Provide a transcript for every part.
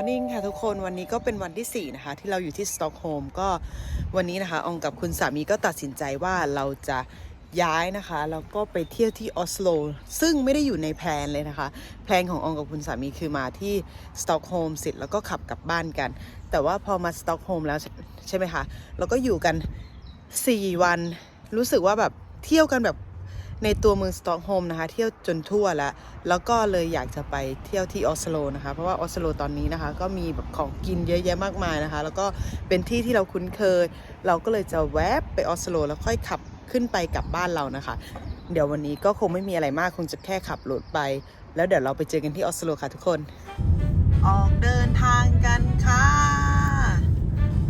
Morning ค่ะทุกคนวันนี้ก็เป็นวันที่ 4 นะคะ ที่เราอยู่ที่สต็อกโฮล์มก็วันนี้นะคะ องกับคุณสามีก็ตัดสินใจว่าเราจะย้ายนะคะแล้วก็ไปเที่ยวที่ออสโลซึ่งไม่ได้อยู่ในแพลนเลยนะคะ แพลนของอองกับคุณสามีคือมาที่สต็อกโฮล์มเสร็จแล้วก็ขับกลับบ้านกัน แต่ว่าพอมาสต็อกโฮล์มแล้วใช่ไหมคะเราก็อยู่กัน 4 วันรู้สึกว่าแบบเที่ยวกันแบบ ในตัวเมืองสตอกโฮล์มนะคะ เที่ยวจนทั่วแล้ว แล้วก็เลยอยากจะไปเที่ยวที่ออสโลนะคะ เพราะว่าออสโลตอนนี้นะคะ ก็มีแบบของกินเยอะแยะมากมายนะคะ แล้วก็เป็นที่ที่เราคุ้นเคย เราก็เลยจะแวบไปออสโลแล้วค่อยขับขึ้นไปกลับบ้านเรานะคะ เดี๋ยววันนี้ก็คงไม่มีอะไรมากคงจะแค่ขับรถไป แล้วเดี๋ยวเราไปเจอกันที่ออสโลค่ะทุกคน ออกเดินทางกันค่ะ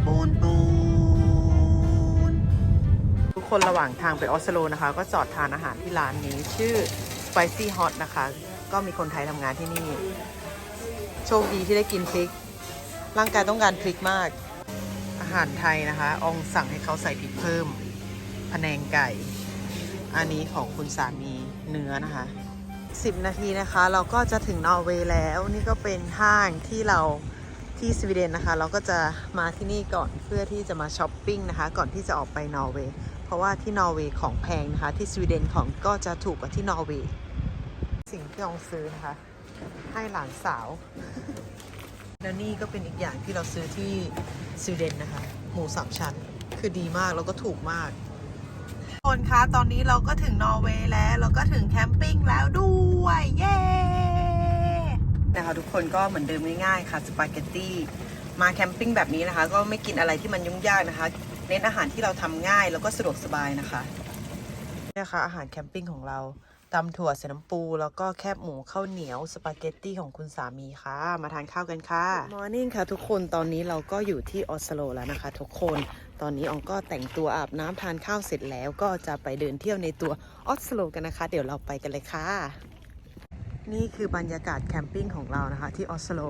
ปูนปูน คนระหว่างทางไปออสโลนะคะ ก็จอดทานอาหารที่ร้านนี้ชื่อ Spicy Hot นะคะ ก็มีคนไทยทำงานที่นี่ โชคดีที่ได้กินพริก ร่างกายต้องการพริกมาก อาหารไทยนะคะ องสั่งให้เขาใส่พริกเพิ่มพแนงไก่ อันนี้ของคุณสามีเนื้อนะคะ 10 นาทีนะคะ เราก็จะถึงนอร์เวย์แล้ว นี่ก็เป็นห้างที่เราที่สวีเดนนะคะ เราก็จะมาที่นี่ก่อนเพื่อที่จะมาช้อปปิ้งนะคะ ก่อนที่จะออกไปนอร์เวย์ เพราะว่าที่นอร์เวย์ของแพงนะคะ ที่สวีเดนของก็จะถูกกว่าที่นอร์เวย์สิ่งที่อองซื้อนะคะ ให้หลานสาว แล้วนี่ก็เป็นอีกอย่างที่เราซื้อที่สวีเดนนะคะ หมูสามชั้นคือดีมากแล้วก็ถูกมากทุกคนคะตอนนี้เราก็ถึงนอร์เวย์แล้วเราก็ถึงแคมปิ้งแล้วด้วยเย้นะคะทุกคนก็เหมือนเดิมง่ายๆค่ะสปาเกตตี้มาแคมปิ้งแบบนี้นะคะ ก็ไม่กินอะไรที่มันยุ่งยากนะคะ เน้นอาหารที่เราทำง่ายแล้วก็สะดวกสบายนะคะนี่นะคะ อาหารแคมปิ้งของเราตำถั่วใส่น้ำปู แล้วก็แคบหมูข้าวเหนียว สปาเกตตี้ของคุณสามีค่ะ มาทานข้าวกันค่ะมอร์นิ่งค่ะทุกคนตอนนี้เราก็อยู่ที่ออสโลแล้วนะคะ ทุกคนตอนนี้อองก็แต่งตัวอาบน้ำทานข้าวเสร็จแล้วก็จะไปเดินเที่ยวในตัวออสโลกันนะคะ เดี๋ยวเราไปกันเลยค่ะ นี่คือบรรยากาศแคมปิ้งของเรานะคะที่ออสโล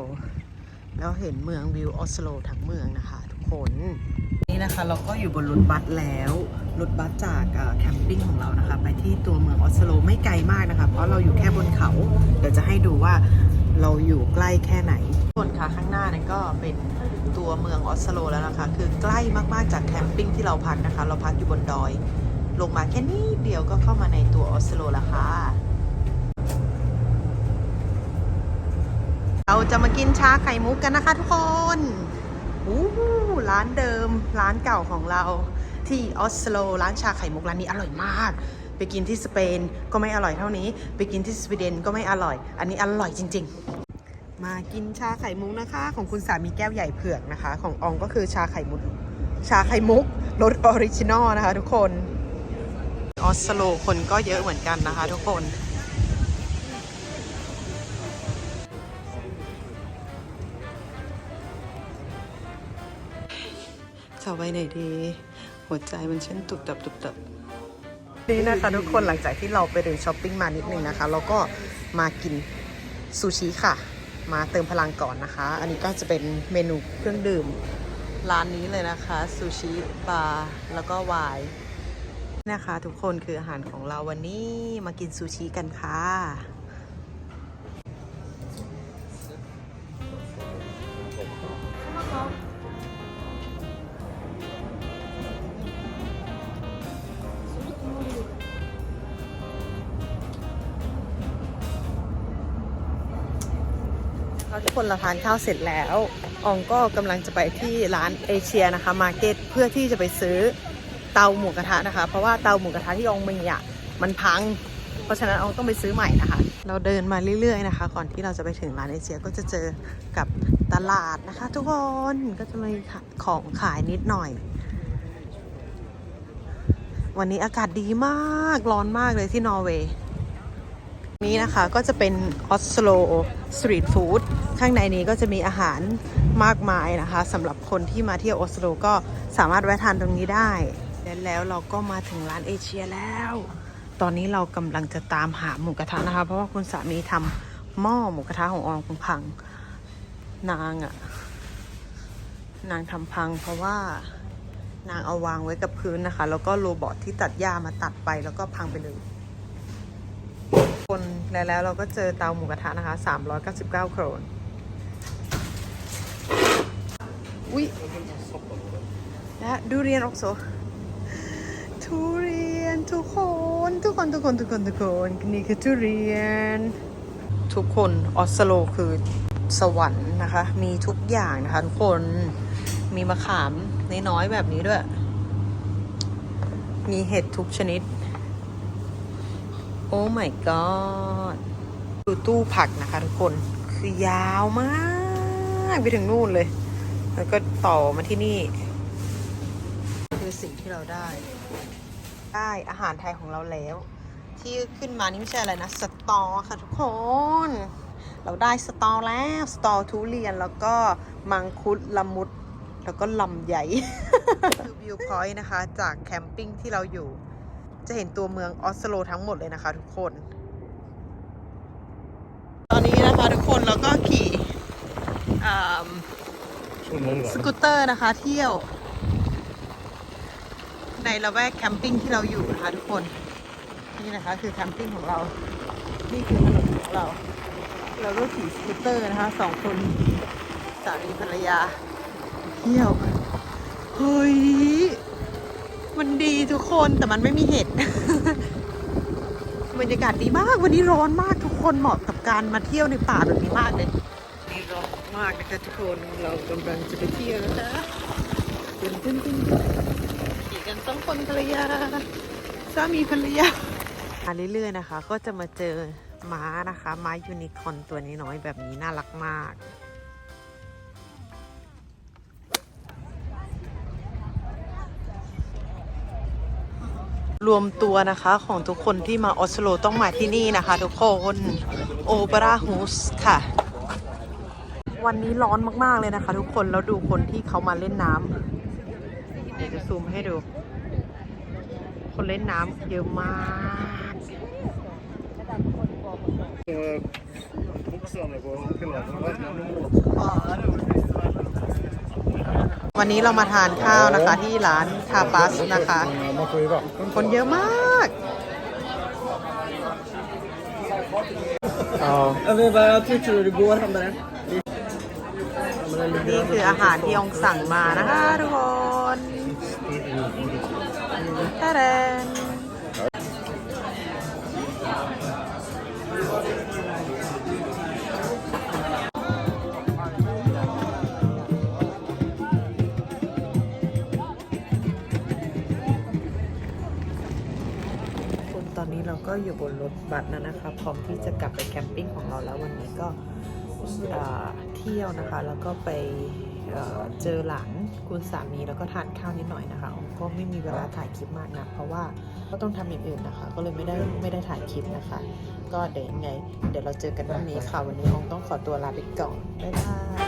แล้วเห็นเมืองวิวออสโลทั้งเมืองนะคะ ทุกคน นี่นะคะ เราก็อยู่บนรถบัสแล้วรถบัสจากแคมปิ้งของเรานะคะ ไปที่ตัวเมืองออสโลไม่ไกลมากนะคะ เพราะเราอยู่แค่บนเขา เดี๋ยวจะให้ดูว่าเราอยู่ใกล้แค่ไหนทุกคนคะข้างหน้านั้นก็เป็นตัวเมืองออสโลแล้วนะคะ คือใกล้มากๆจากแคมปิ้งที่เราพักนะคะ เราพักอยู่บนดอย ลงมาแค่นี้เดียวก็เข้ามาในตัวออสโลแล้วค่ะเราจะมากินชาไข่มุกกันนะคะทุกคนอู้ห ร้านเดิมร้านเก่าของเราที่ออสโลร้านชาไข่มุกร้านนี้อร่อยมาก ไปกินที่สเปนก็ไม่อร่อยเท่านี้ ไปกินที่สวีเดนก็ไม่อร่อย อันนี้อร่อยจริง ๆ มากินชาไข่มุกนะคะ ของคุณสามีแก้วใหญ่เผือกนะคะ ของอองก็คือชาไข่มุกชาไข่มุกรสออริจินอลนะคะ ทุกคนออสโลคนก็เยอะเหมือนกันนะคะ ทุกคน จะไว้ไหนดี หัวใจมันเช่นตุบตับตุบตับนี่นะคะทุกคนหลังจากที่เราไปเดินช้อปปิ้งมานิดนึงนะคะแล้วก็มากินซูชิค่ะ มาเติมพลังก่อนนะคะ อันนี้ก็จะเป็นเมนูเครื่องดื่ม ร้านนี้เลยนะคะซูชิบาร์แล้วก็ไวน์นะคะ ทุกคนคืออาหารของเราวันนี้มากินซูชิกันค่ะ ทุกคนเราทานข้าวเสร็จแล้วอองก็กำลังจะไปที่ร้านเอเชียนะคะมาร์เก็ตเพื่อที่จะไปซื้อเตาหมูกระทะนะคะ เพราะว่าเตาหมูกระทะที่อองมีอะมันพัง เพราะฉะนั้นอองต้องไปซื้อใหม่นะคะ เราเดินมาเรื่อยๆนะคะ ก่อนที่เราจะไปถึงร้านเอเชียก็จะเจอกับตลาดนะคะ ทุกคนก็จะมีของขายนิดหน่อย วันนี้อากาศดีมากร้อนมากเลยที่นอร์เวย์นี้นะคะก็จะเป็นออสโล สตรีทฟู้ดข้างในนี้ก็จะมีอาหารมากมายนะคะสำหรับคนที่มาเที่ยวออสโลก็สามารถแวะทานตรงนี้ได้แล,แล้วเราก็มาถึงร้านเอเชียแล้ว ตอนนี้เรากำลังจะตามหาหมูกระทะนะคะ เพราะว่าคุณสามีทำหม้อหมูกระทะของอองพังนางอะนางทำพังเพราะว่านางเอาวางไว้กับพื้นนะคะ แล้วก็โรบอทที่ตัดหญ้ามาตัดไปแล้วก็พังไปเลย คนแล้วแล้วเราก็เจอเตาหมูกระทะนะคะ 399 โครน อุ้ยและดูเรียนออกโซทุเรียนทุกคนทุกคนทุกคนทุกคนทุกคนนี่คือทุเรียน ทุกคนออสโลคือสวรรค์นะคะ มีทุกอย่างนะคะทุกคนมีมะขามน้อยๆแบบนี้ด้วย มีเห็ดทุกชนิด โอ้ my god ดูตู้ผักนะคะทุกคน คือยาวมากไปถึงนู่นเลย แล้วก็ต่อมาที่นี่ คือสิ่งที่เราได้ ได้อาหารไทยของเราแล้ว ที่ขึ้นมานี่ไม่ใช่อะไรนะ สตอค่ะทุกคน เราได้สตอแล้ว สตอทุเรียนแล้วก็มังคุดละมุดแล้วก็ลำใหญ่คือวิวพอยต์นะคะ จากแคมปิ้งที่เราอยู่ จะเห็นตัวเมืองออสโลทั้งหมดเลยนะคะทุกคน ตอนนี้นะคะทุกคนเราก็ขี่อ่าสกูตเตอร์นะคะเที่ยว ในละแวกแคมปิ้งที่เราอยู่นะคะทุกคน นี่นะคะคือแคมปิ้งของเรา นี่คือถนนของเรา เราก็ขี่สกูตเตอร์นะคะสองคนสามีภรรยา เที่ยว เฮ้ย มันดีทุกคนแต่มันไม่มีเห็ด บรรยากาศดีมากวันนี้ร้อนมากทุกคนเหมาะกับการมาเที่ยวในป่าแบบนี้มากเลยนี่ร้อนมากนะคะทุกคนเรากำลังจะไปเที่ยวนะคะตึ้นตึ้นตึ้นขี่กันสองคนภรรยาสามีภรรยามาเรื่อยๆนะคะ ก็จะมาเจอม้านะคะ ม้ายูนิคอร์นตัวนี้น้อยๆแบบนี้น่ารักมาก รวมตัวนะคะของทุกคนที่มาออสโลต้องมาที่นี่นะคะ ทุกคนโอเปร่าฮูสค่ะ วันนี้ร้อนมากๆเลยนะคะ ทุกคนแล้วดูคนที่เขามาเล่นน้ำเดี๋ยวจะซูมให้ดู คนเล่นน้ำเยอะมาก วันนี้เรามาทานข้าวนะคะที่ร้านทาปัสนะคะ คนเยอะมาก Men vad tyckte du? Det går hem med den? นี่คืออาหารที่องสั่งมานะคะทุกคนตาเดน ก็อยู่บนรถบัสแล้วนะคะพร้อมที่จะกลับไปแคมปิ้งของเราแล้ววันนี้ก็เที่ยวนะคะ แล้วก็ไปเจอหลานคุณสามีแล้วก็ทานข้าวนิดหน่อยนะคะอมก็ไม่มีเวลาถ่ายคลิปมากนะเพราะว่าก็ต้องทำอย่างอื่นนะคะ ก็เลยไม่ได้ไม่ได้ถ่ายคลิปนะคะ ก็เดี๋ยวยังไง เดี๋ยวเราเจอกันวันนี้ค่ะวันนี้ออมต้องขอตัวลาไปก่อนบ๊ายบาย